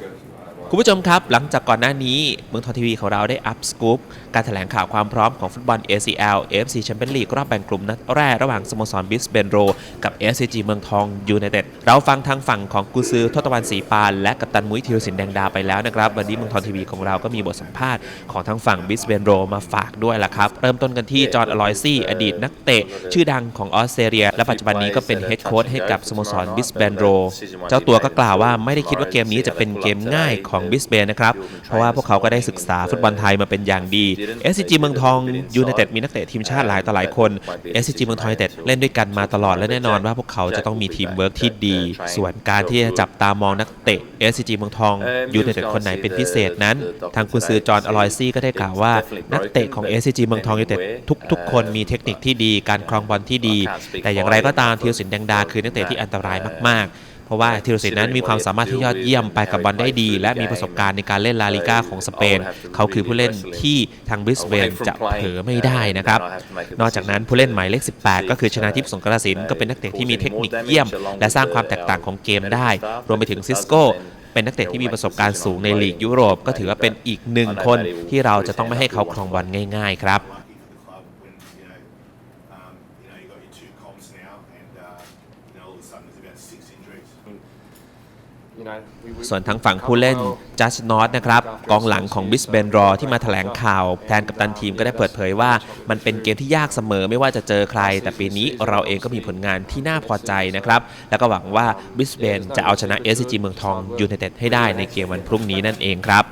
go to. คุณผู้ชมครับ หลังจากก่อนหน้านี้เมืองทองทีวีของเราได้อัพสกู๊ปการแถลงข่าวความพร้อมของฟุตบอล ACL AFC Champions League รอบแบ่งกลุ่มนัดแรกระหว่างสโมสรบิสเบนโร กับ SCG เมืองทองยูไนเต็ดเราฟังทางฝั่งของกุซือทศตวรรณศรีปาน และกัปตันมุ้ยธีรศิลป์แดงดาไปแล้วนะครับ วันนี้เมืองทองทีวีของเราก็มีบทสัมภาษณ์ของทางฝั่งบิสเบนโรมาฝากด้วยละครับ เริ่มต้นกันที่จอห์นอลอยซี่ อดีตนักเตะ ชื่อดังของออสเตรเลีย และปัจจุบันนี้ก็เป็นเฮดโค้ชให้กับสโมสรบิสเบนโร เจ้าตัวก็กล่าวว่าไม่ได้คิดว่าเกมนี้จะเป็นเกมง่ายของบิสเบนนะครับ เพราะว่าพวกเขาก็ได้ศึกษาฟุตบอลไทยมาเป็นอย่างดี SCG เมืองทองยูไนเต็ดมีนักเตะทีมชาติหลายต่อหลายคน SCG เมืองทองยูไนเต็ดเล่นด้วยกันมาตลอดและแน่นอนว่าพวกเขาจะต้องมีทีมเวิร์กที่ดี ส่วนการที่จะจับตามองนักเตะ SCG เมืองทองยูไนเต็ดคนไหนเป็นพิเศษนั้น ทางกุนซือจอห์นอลอยซี่ก็ได้กล่าวว่า นักเตะของ SCG เมืองทองยูไนเต็ดทุก ๆ คนมีเทคนิคที่ดี การครองบอลที่ดี แต่อย่างไรก็ตามธีรศิลป์แดงดาคือนักเตะที่อันตรายมากๆ เพราะว่าธีรศิลป์นั้นมีความสามารถที่ยอดเยี่ยมไปกับบอลได้ดี และมีประสบการณ์ในการเล่นลาลิก้าของสเปน เขาคือผู้เล่นที่ทางบริสเบนจะเผลอไม่ได้นะครับ นอกจากนั้นผู้เล่นหมายเลข 18 ก็คือชนะทิพย์สงกรสินก็เป็นนักเตะที่มีเทคนิคเยี่ยม และสร้างความแตกต่างของเกมได้ รวมไปถึงซิสโก้เป็นนักเตะที่มีประสบการณ์สูงในลีกยุโรป ก็ถือว่าเป็นอีกหนึ่งคนที่เราจะต้องไม่ให้เขาครองบอลง่าย ๆ ครับ ส่วนทางฝั่งผู้เล่นจัสนอตนะครับกองหลังของบิสเบนรอที่มาแถลงข่าวแทนกัปตันทีมก็ได้เปิดเผยว่า มันเป็นเกมที่ยากเสมอไม่ว่าจะเจอใคร แต่ปีนี้เราเองก็มีผลงานที่น่าพอใจนะครับ แล้วก็หวังว่าบิสเบนจะเอาชนะเอสจีเมืองทองยูไนเต็ดให้ได้ในเกมวันพรุ่งนี้นั่นเองครับ